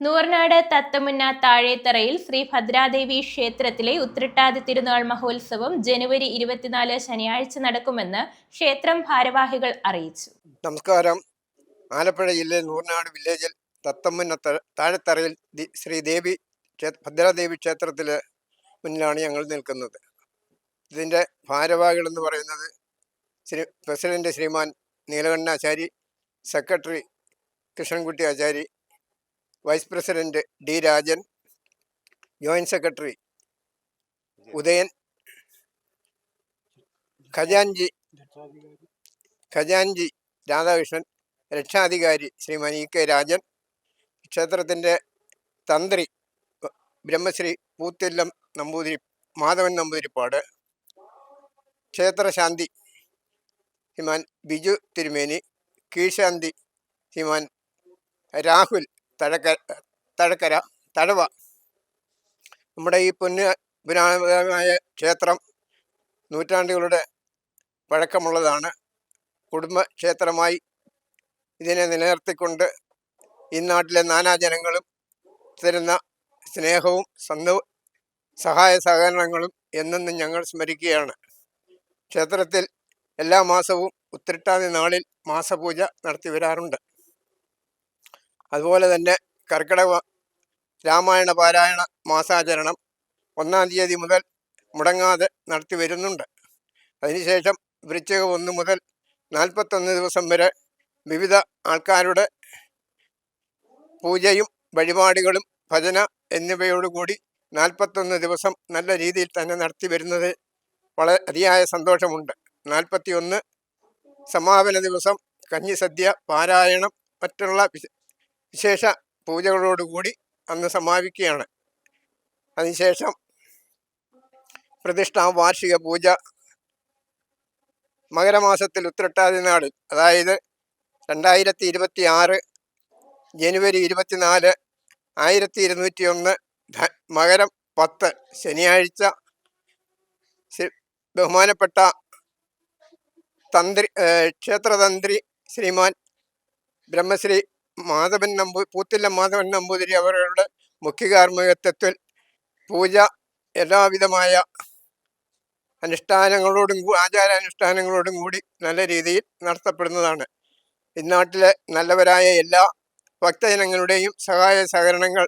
നൂർനാട് തത്തമുന്ന താഴേത്തറയിൽ ശ്രീ ഭദ്രാദേവി ക്ഷേത്രത്തിലെ ഉത്രട്ടാതി തിരുനാൾ മഹോത്സവം ജനുവരി ഇരുപത്തിനാല് ശനിയാഴ്ച നടക്കുമെന്ന് ക്ഷേത്രം ഭാരവാഹികൾ അറിയിച്ചു. നമസ്കാരം. ആലപ്പുഴ ജില്ലയിൽ നൂർനാട് വില്ലേജിൽ തത്തമുന്ന താഴെത്തറയിൽ ശ്രീ ക്ഷേ- ഭദ്രാദേവി ക്ഷേത്രത്തിലെ മുന്നിലാണ് ഞങ്ങൾ നിൽക്കുന്നത്. ഇതിന്റെ ഭാരവാഹികൾ എന്ന് പറയുന്നത് Shri president Shriman Neelakantachari secretary Krishnankutty Achari vice president D Rajan joint secretary Udayan ഖജാൻജി ഖജാൻജി രാധാകൃഷ്ണൻ രക്ഷാധികാരി ശ്രീ മനി കെ രാജൻ ക്ഷേത്രത്തിന്റെ തന്ത്രി ബ്രഹ്മശ്രീ പൂത്തില്ലം നമ്പൂതിരി മാധവൻ നമ്പൂതിരിപ്പാട് ക്ഷേത്രശാന്തി ശ്രീമാൻ ബിജു തിരുമേനി കീഴ്ശാന്തി ശ്രീമാൻ രാഹുൽ തഴക്ക തഴക്കര തഴവ. നമ്മുടെ ഈ പുണ്യ പുരാതനമായ ക്ഷേത്രം നൂറ്റാണ്ടുകളുടെ പഴക്കമുള്ളതാണ്. കുടുംബ ക്ഷേത്രമായി ഇതിനെ നിലനിർത്തിക്കൊണ്ട് ഈ നാട്ടിലെ നാനാജനങ്ങളും തരുന്ന സ്നേഹവും സന്ത സഹായ സഹകരണങ്ങളും എന്നും ഞങ്ങൾ സ്മരിക്കുകയാണ്. ക്ഷേത്രത്തിൽ എല്ലാ മാസവും ഉത്തിരട്ടാതി നാളിൽ മാസപൂജ നടത്തി വരാറുണ്ട്. അതുപോലെ തന്നെ കർക്കിടക രാമായണ പാരായണ മാസാചരണം ഒന്നാം തീയതി മുതൽ മുടങ്ങാതെ നടത്തി വരുന്നുണ്ട്. അതിനുശേഷം വൃശ്ചിക ഒന്ന് മുതൽ നാൽപ്പത്തൊന്ന് ദിവസം വരെ വിവിധ ആൾക്കാരുടെ പൂജയും വഴിപാടുകളും ഭജന എന്നിവയോടുകൂടി നാൽപ്പത്തൊന്ന് ദിവസം നല്ല രീതിയിൽ തന്നെ നടത്തി വരുന്നത് വളരെ അതിയായ സന്തോഷമുണ്ട്. നാൽപ്പത്തി ഒന്ന് സമാപന ദിവസം കഞ്ഞിസദ്യ പാരായണം മറ്റുള്ള വിശേഷ പൂജകളോടുകൂടി അന്ന് സമാപിക്കുകയാണ്. അതിനുശേഷം പ്രതിഷ്ഠാ വാർഷിക പൂജ മകരമാസത്തിൽ ഉത്രട്ടാതി നാളിൽ അതായത് രണ്ടായിരത്തി ഇരുപത്തി ആറ് ജനുവരി ഇരുപത്തിനാല് ആയിരത്തി ഇരുന്നൂറ്റി ഒന്ന് മകരം പത്ത് ശനിയാഴ്ച ബഹുമാനപ്പെട്ട തന്ത്രി ക്ഷേത്രതന്ത്രി ശ്രീമാൻ ബ്രഹ്മശ്രീ മാധവൻ നമ്പൂ പൂത്തില്ല മാധവൻ നമ്പൂതിരി അവരുടെ മുഖ്യകാർമ്മികത്വത്തിൽ പൂജ എല്ലാവിധമായ അനുഷ്ഠാനങ്ങളോടും ആചാരാനുഷ്ഠാനങ്ങളോടും കൂടി നല്ല രീതിയിൽ നടത്തപ്പെടുന്നതാണ്. ഇന്നാട്ടിലെ നല്ലവരായ എല്ലാ ഭക്തജനങ്ങളുടെയും സഹായ സഹകരണങ്ങൾ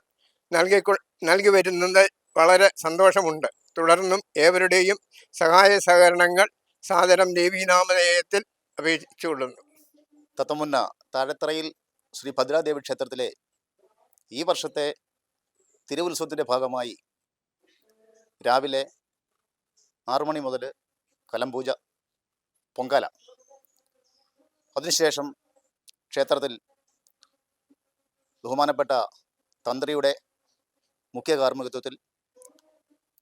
നൽകി നൽകി വരുന്നത് വളരെ സന്തോഷമുണ്ട്. തുടർന്നും ഏവരുടെയും സഹായ സഹകരണങ്ങൾ സാദരം ദേവീനാമധേയത്തിൽ അപേക്ഷിച്ചുകൊള്ളുന്നു. തത്തമുന്ന താഴത്തറയിൽ ശ്രീ ഭദ്രാദേവി ക്ഷേത്രത്തിലെ ഈ വർഷത്തെ തിരുവുത്സവത്തിന്റെ ഭാഗമായി രാവിലെ ആറു മണി മുതൽ കലംപൂജ പൊങ്കാല. അതിനുശേഷം ക്ഷേത്രത്തിൽ ബഹുമാനപ്പെട്ട തന്ത്രിയുടെ മുഖ്യ കാർമ്മികത്വത്തിൽ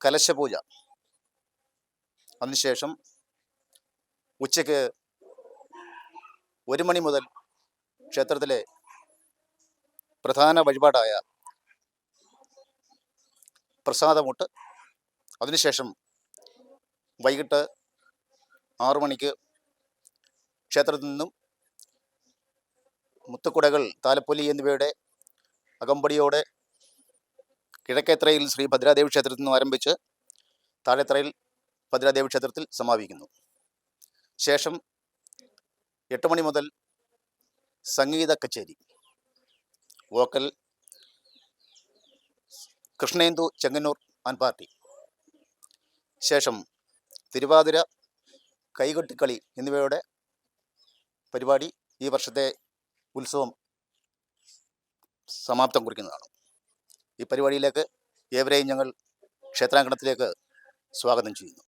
കലശപൂജ. അതിനുശേഷം ഉച്ചയ്ക്ക് ഒരു മണി മുതൽ ക്ഷേത്രത്തിലെ പ്രധാന വഴിപാടായ പ്രസാദമുട്ട്. അതിനുശേഷം വൈകിട്ട് ആറു മണിക്ക് ക്ഷേത്രത്തിൽ നിന്നും മുത്തുക്കുടകൾ താലപ്പൊലി എന്നിവയുടെ അകമ്പടിയോടെ കിഴക്കേത്രയിൽ ശ്രീ ഭദ്രാദേവി ക്ഷേത്രത്തിൽ നിന്നും ആരംഭിച്ച് താഴെത്രയിൽ ഭദ്രാദേവി ക്ഷേത്രത്തിൽ സമാപിക്കുന്നു. ശേഷം എട്ട് മണി മുതൽ സംഗീത കച്ചേരി. Vocal Krishnendu Chengannur and party ശേഷം തിരുവാതിര കൈകൊട്ടിക്കളി എന്നിവയുടെ പരിപാടി ഈ വർഷത്തെ ഉത്സവം സമാപ്തം കുറിക്കുന്നതാണ്. ഈ പരിപാടിയിലേക്ക് ഏവരെയും ഞങ്ങൾ ക്ഷേത്രാങ്കണത്തിലേക്ക് സ്വാഗതം ചെയ്യുന്നു.